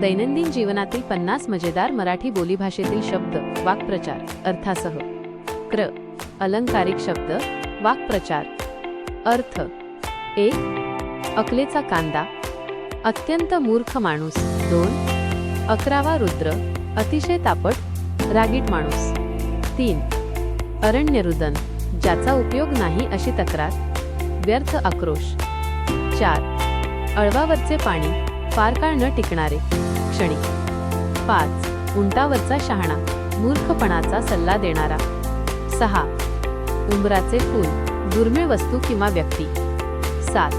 दैनंदिन जीवनातील पन्नास मजेदार मराठी बोलीभाषेतील शब्द वाक्प्रचार अर्थासह. क्र. अलंकारिक शब्द वाक्प्रचार. अर्थ. एक अकलेचा कांदा. अत्यंत मूर्ख माणूस. दोन. अकरावा रुद्र. अतिशय तापट रागीट माणूस. तीन. अरण्यरुदन. ज्याचा उपयोग नाही अशी तक्रार. व्यर्थ आक्रोश. चार. अळवावरचे पाणी. फार काळ न टिकणारे. क्षणी. पाच. उंटावरचा शहाणा मूर्खपणाचा सल्ला देणारा. सहा. उंबराचे फूल दुर्मिळ वस्तू किंवा व्यक्ती. सात.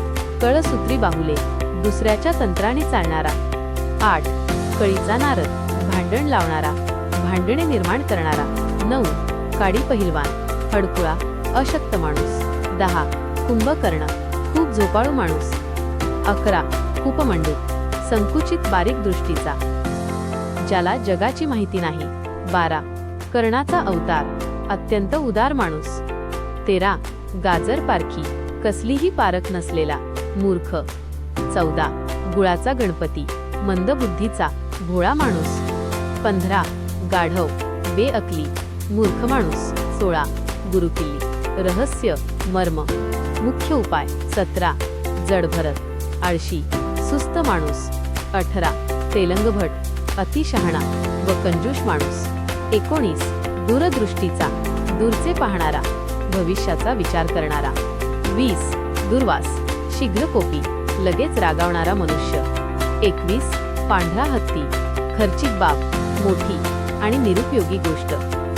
कळसूत्री बाहुले दुसऱ्याच्या तंत्राने चालणारा. आठ. कळीचा नारद भांडण लावणारा. भांडणे निर्माण करणारा. नऊ. काडी पहिलवान हडकुळा अशक्त माणूस. दहा. कुंभकर्ण खूप झोपाळू माणूस. अकरा. कूपमंडूक संकुचित बारीक दृष्टीचा ज्याला जगाची माहिती नाही. बारा. कर्णाचा अवतार अत्यंत उदार माणूस. तेरा. गाजर पारखी कसलीही पारख नसलेला मूर्ख. चौदा. गुळाचा गणपती मंदबुद्धीचा भोळा माणूस. पंधरा. गाढव बेअकली मूर्ख माणूस. सोळा. गुरुकिल्ली रहस्य मर्म. मुख्य उपाय सतरा. जडभरत आळशी. सुस्त माणूस. अठरा. तेलंगभट अतिशहाणा व कंजूष माणूस. एकोणीस. दूरदृष्टीचा दूरचे पाहणारा भविष्याचा विचार करणारा. वीस. दुर्वास. शीघ्रकोपी लगेच रागावणारा मनुष्य. एकवीस. पांढरा हत्ती. खर्चिक बाब मोठी आणि निरुपयोगी गोष्ट.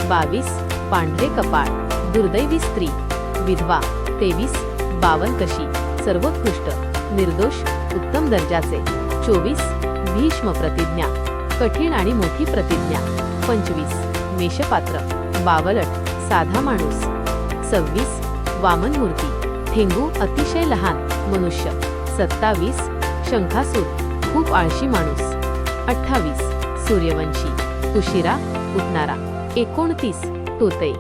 बावीस. पांढरे कपाळ दुर्दैवी स्त्री. विधवा. तेवीस. बावन कशी सर्वोत्कृष्ट निर्दोष उत्तम दर्जाचे. चोवीस भीष्म प्रतिज्ञा. कठीण आणि मोठी प्रतिज्ञा. पंचवीस मेषपात्र. बावलट साधा माणूस. सव्वीस वामनमूर्ती. ठेंगू अतिशय लहान मनुष्य. सत्तावीस शंखासूर. खूप आळशी माणूस. अठ्ठावीस सूर्यवंशी. उशिरा उठणारा. एकोणतीस तोते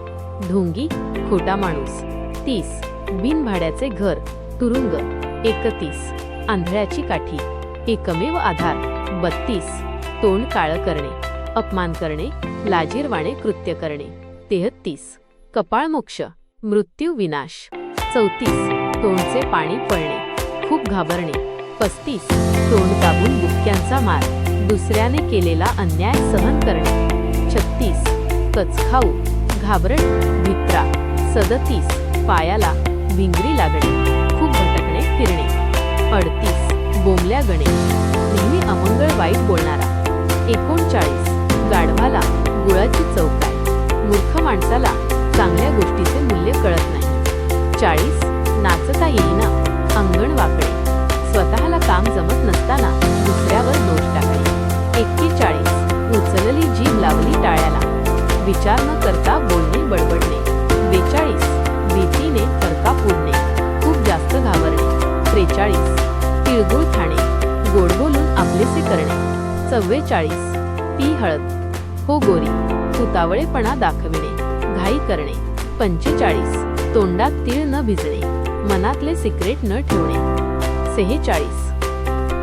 ढोंगी खोटा माणूस. तीस बिनभाड्याचे घर. तुरुंग. एकतीस आंधळ्याची काठी एकमेव आधार बत्तीस तोंड काळं करणे अपमान करणे लाजीरवाणे कृत्य करणे तेहत्तीस कपाळमोक्ष मृत्यू विनाश चौतीस तोंडचे पाणी पळणे खूप घाबरणे पस्तीस तोंड दाबून बुक्क्यांचा मार दुसऱ्याने केलेला अन्याय सहन करणे छत्तीस कचखाऊ घाबरण भित्रा सदतीस पायाला भिंगरी लागणे खूप भटकणे फिरणे. अडतीस. बोंबल्या गणेश. नेहमी अमंगळ वाईट बोलणारा. एकोणचाळीस. गाढवाला गुळाची चव काय मूर्ख माणसाला चांगल्या गोष्टीचे मूल्य कळत नाही. चाळीस. नाचता येईना. अंगण वाकडे. स्वतःला काम जमत नसताना दुसऱ्यावर दोष टाकणे. एक्केचाळीस. उचलली जीभ लावली टाळ्याला. विचार न करता बोलणे बडबडणे. बेचाळीस. भीतीने फरका फोडणे खूप जास्त घाबरणे. त्रेचाळीस. तिळगुळ खाणे गोड बोलून आपलेसे करणे. चव्वेचाळीस. पी हळद. हो गोरी. तुतावळेपणा दाखविणे. घाई करणे. पंचेचाळीस. तोंडात तीळ न भिजणे. मनातले सिक्रेट न ठेवणे. सेहेचाळीस.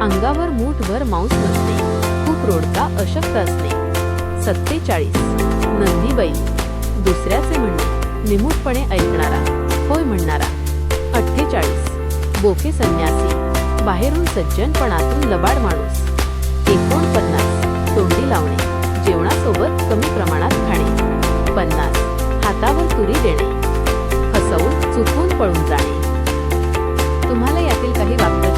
अंगावर मूठभर मांस नसणे. खूप रोडका अशक्त असणे. सत्तेचाळीस. नंदी बैल दुसऱ्याचे म्हणणे. निमूटपणे ऐकणारा. होय म्हणणारा. अठ्ठेचाळीस. बोके संन्यासी. बाहेरून सज्जनपणातून लबाड माणूस. एकोणपन्नास. तोंडी लावणे. जेवणासोबत कमी प्रमाणात खाणे. पन्नास. हातावर तुरी देणे. हसवून चुकून पळून जाणे. तुम्हाला यातील काही वाक्य